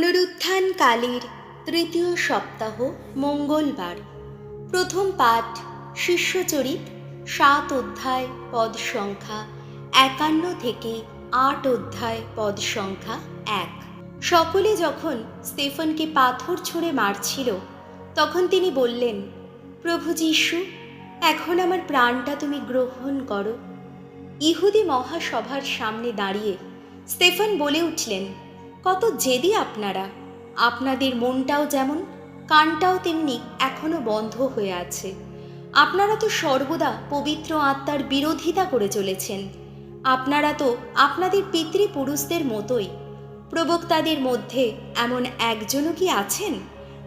পুনরুত্থান কালীর তৃতীয় সপ্তাহ মঙ্গলবার। প্রথম পাঠ, শিষ্যচরিত, সাত অধ্যায় পদ সংখ্যা, একান্ন থেকে আট অধ্যায় পদ সংখ্যা এক। সকলে যখন স্টেফনকে পাথর ছুঁড়ে মারছিল, তখন তিনি বললেন, প্রভু যীশু, এখন আমার প্রাণটা তুমি গ্রহণ করো। ইহুদি মহাসভার সামনে দাঁড়িয়ে স্টেফান বলে উঠলেন কত জেদি আপনারা। আপনাদের মনটাও যেমন, কানটাও তেমনি এখনও বন্ধ হয়ে আছে। আপনারা তো সর্বদা পবিত্র আত্মার বিরোধিতা করে চলেছেন। আপনারা তো আপনাদের পিতৃপুরুষদের মতোই। প্রবক্তাদের মধ্যে এমন একজনও কি আছেন,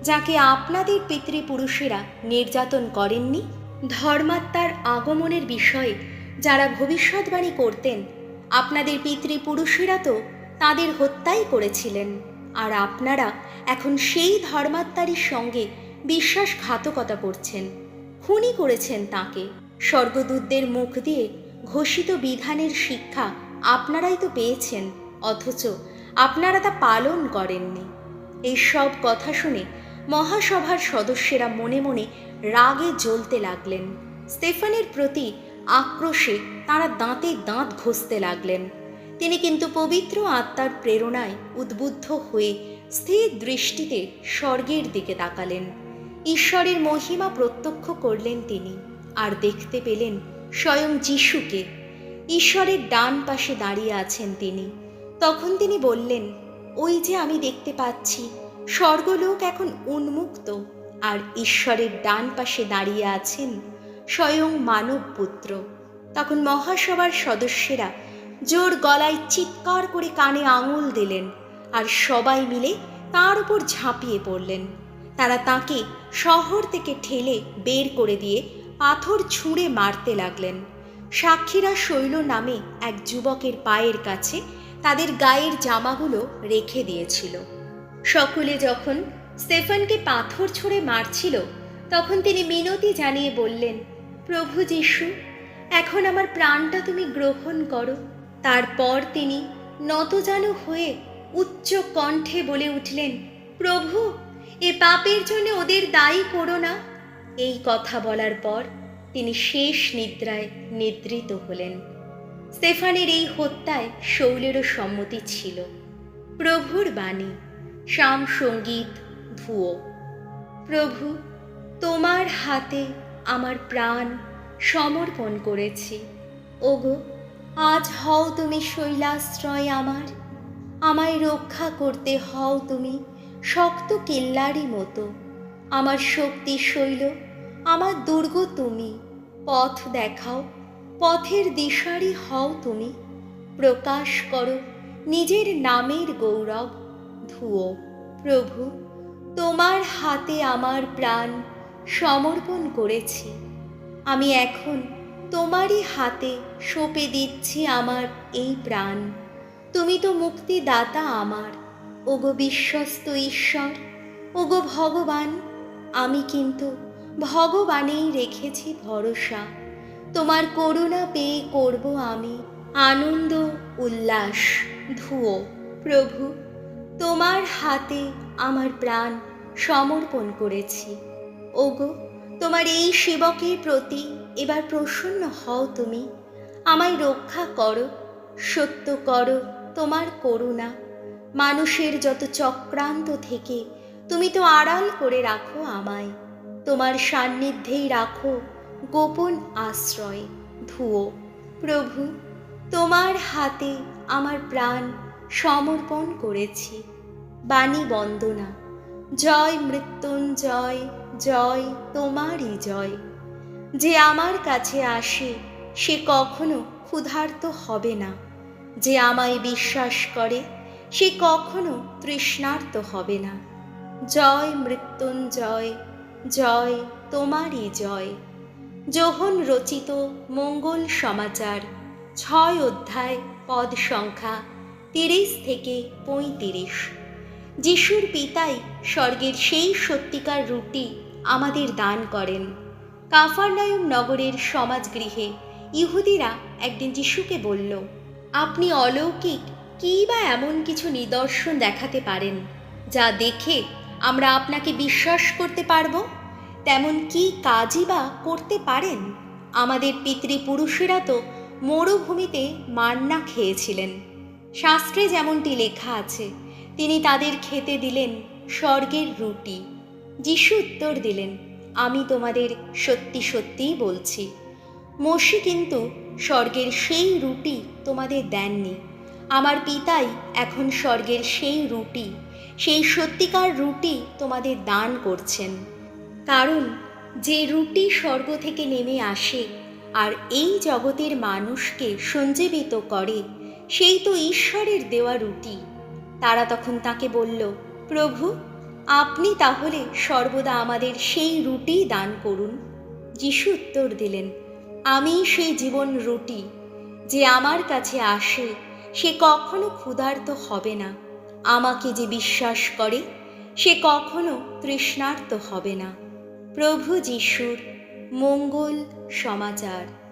যাকে আপনাদের পিতৃপুরুষেরা নির্যাতন করেননি? ধর্মাত্মার আগমনের বিষয়ে যারা ভবিষ্যৎবাণী করতেন, আপনাদের পিতৃপুরুষেরা তো তাদের হত্যাই করেছিলেন। আর আপনারা এখন সেই ধর্মাত্মারই সঙ্গে বিশ্বাসঘাতকতা করছেন। খুনই করেছেন তাকে। স্বর্গদূতদের মুখ দিয়ে ঘোষিত বিধানের শিক্ষা আপনারাই তো পেয়েছেন, অথচ আপনারা তা পালন করেননি। এই সব কথা শুনে মহাসভার সদস্যেরা মনে মনে রাগে জ্বলতে লাগলেন। স্টেফানের প্রতি আক্রোশে তারা দাঁতে দাঁত ঘষতে লাগলেন। তিনি কিন্তু পবিত্র আত্মার প্রেরণায় উদ্বুদ্ধ হয়ে স্থির দৃষ্টিতে স্বর্গের দিকে তাকালেন। ঈশ্বরের মহিমা প্রত্যক্ষ করলেন তিনি আর দেখতে পেলেন স্বয়ং যিশুকে। ঈশ্বরের ডান পাশে দাঁড়িয়ে আছেন তিনি। তখন তিনি বললেন, ওই যে আমি দেখতে পাচ্ছি, স্বর্গলোক এখন উন্মুক্ত আর ঈশ্বরের ডান পাশে দাঁড়িয়ে আছেন স্বয়ং মানব পুত্র তখন মহাসভার সদস্যেরা জোর গলায় চিৎকার করে কানে আঙুল দিলেন আর সবাই মিলে তার উপর ঝাঁপিয়ে পড়লেন। তারা তাকে শহর থেকে ঠেলে বের করে দিয়ে পাথর ছুঁড়ে মারতে লাগলেন। সাক্ষীরা শৈল নামে এক যুবকের পায়ের কাছে তাদের গায়ের জামাগুলো রেখে দিয়েছিল। সকলে যখন স্টেফানকে পাথর ছুঁড়ে মারছিল, তখন তিনি মিনতি জানিয়ে বললেন, প্রভু যিশু, এখন আমার প্রাণটা তুমি গ্রহণ করো। তারপর তিনি নতজানু হয়ে উচ্চ কণ্ঠে বলে উঠলেন, প্রভু, এ পাপের জন্য ওদের দায়ী করো না। এই কথা বলার পর তিনি শেষ নিদ্রায় নিদ্রিত হলেন। স্টেফানের এই হত্যায় শৌলেরও সম্মতি ছিল। প্রভুর বাণী শাম সংগীত, ধুয়ো। প্রভু, তোমার হাতে আমার প্রাণ সমর্পণ করেছি। ওগো আজ হও তুমি শৈলাশ্রয় আমার। আমায় রক্ষা করতে হও তুমি শক্ত কেল্লারই মতো। আমার শক্তি শৈল, আমার দুর্গ তুমি। পথ দেখাও, পথের দিশারি হও তুমি। প্রকাশ করো নিজের নামের গৌরব। ধুয়ো, প্রভু, তোমার হাতে আমার প্রাণ সমর্পণ করেছি। আমি এখন তোমারই হাতে সঁপে দিচ্ছি আমার এই প্রাণ। তুমি তো মুক্তিদাতা আমার। ওগো বিশ্বস্ত ঈশ্বর, ওগো ভগবান, আমি কিন্তু ভগবানেই রেখেছি ভরসা। তোমার করুণা পেয়ে করব আমি আনন্দ, উল্লাস, ধুয়ো। প্রভু, তোমার হাতে আমার প্রাণ সমর্পণ করেছি। ওগো, তোমার এই সেবকের প্রতি এবার প্রসন্ন হও তুমি। আমায় রক্ষা করো, সত্য করো তোমার করুণা। মানুষের যত চক্রান্ত থেকে তুমি তো আড়াল করে রাখো আমায়। তোমার সান্নিধ্যেই রাখো গোপন আশ্রয়, ধুয়ো। প্রভু, তোমার হাতে আমার প্রাণ সমর্পণ করেছি। বাণী বন্দনা, জয় মৃত্যুঞ্জয়, জয় তোমারই জয়। যে আমার কাছে আসে, সে কখনো ক্ষুধার্ত হবে না। যে আমায় বিশ্বাস করে, সে কখনো তৃষ্ণার্ত হবে না। জয় মৃত্যুঞ্জয়, জয় তোমারই জয়। যোহন রচিত মঙ্গল সমাচার, ছয় অধ্যায় পদ সংখ্যা তিরিশ থেকে পঁয়ত্রিশ। যিশুর পিতাই স্বর্গের সেই সত্যিকার রুটি আমাদের দান করেন। কাফারনায়ম নগরের সমাজগৃহে ইহুদিরা একদিন যিশুকে বলল, আপনি অলৌকিক, কী বা এমন কিছু নিদর্শন দেখাতে পারেন, যা দেখে আমরা আপনাকে বিশ্বাস করতে পারব? তেমন কি কাজই বা করতে পারেন? আমাদের পিতৃপুরুষেরা তো মরুভূমিতে মান্না খেয়েছিলেন। শাস্ত্রে যেমনটি লেখা আছে, তিনি তাদের খেতে দিলেন স্বর্গের রুটি। যিশু উত্তর দিলেন আমি তোমাদের সত্যি সত্যিই বলছি। মসি কিন্তু স্বর্গের সেই রুটি তোমাদের দেননি। আমার পিতাই এখন স্বর্গের সেই রুটি, সেই সত্যিকার রুটি তোমাদের দান করছেন। কারণ যে রুটি স্বর্গ থেকে নেমে আসে আর এই জগতের মানুষকে সঞ্জীবিত করে, সেই তো ঈশ্বরের দেওয়া রুটি। তারা তখন তাকে বলল, প্রভু আপনি তাহলে সর্বদা আমাদের সেই রুটি দান করুন। যিশু উত্তর দিলেন, আমি সেই জীবন রুটি, যে আমার কাছে আসে, সে কখনো ক্ষুধার্ত হবে না। আমাকে যে বিশ্বাস করে, সে কখনো তৃষ্ণার্ত হবে না। প্রভু যিশুর মঙ্গল সমাচার।